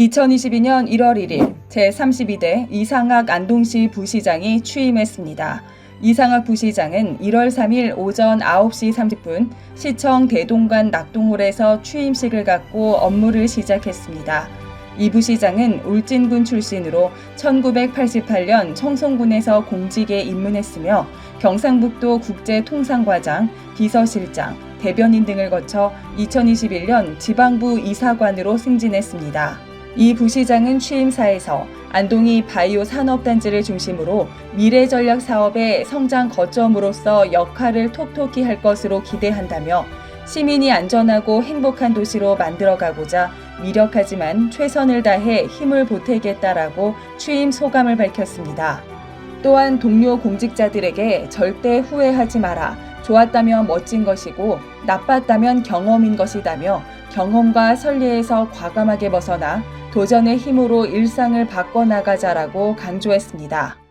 2022년 1월 1일 제32대 이상학 안동시 부시장이 취임했습니다. 이상학 부시장은 1월 3일 오전 9시 30분 시청 대동관 낙동홀에서 취임식을 갖고 업무를 시작했습니다. 이 부시장은 울진군 출신으로 1988년 청송군에서 공직에 입문했으며 경상북도 국제통상과장, 비서실장, 대변인 등을 거쳐 2021년 지방부 이사관으로 승진했습니다. 이 부시장은 취임사에서 안동이 바이오 산업단지를 중심으로 미래 전략 사업의 성장 거점으로서 역할을 톡톡히 할 것으로 기대한다며 시민이 안전하고 행복한 도시로 만들어가고자 미력하지만 최선을 다해 힘을 보태겠다라고 취임 소감을 밝혔습니다. 또한 동료 공직자들에게 절대 후회하지 마라. 좋았다면 멋진 것이고 나빴다면 경험인 것이다며 경험과 선리에서 과감하게 벗어나 도전의 힘으로 일상을 바꿔나가자라고 강조했습니다.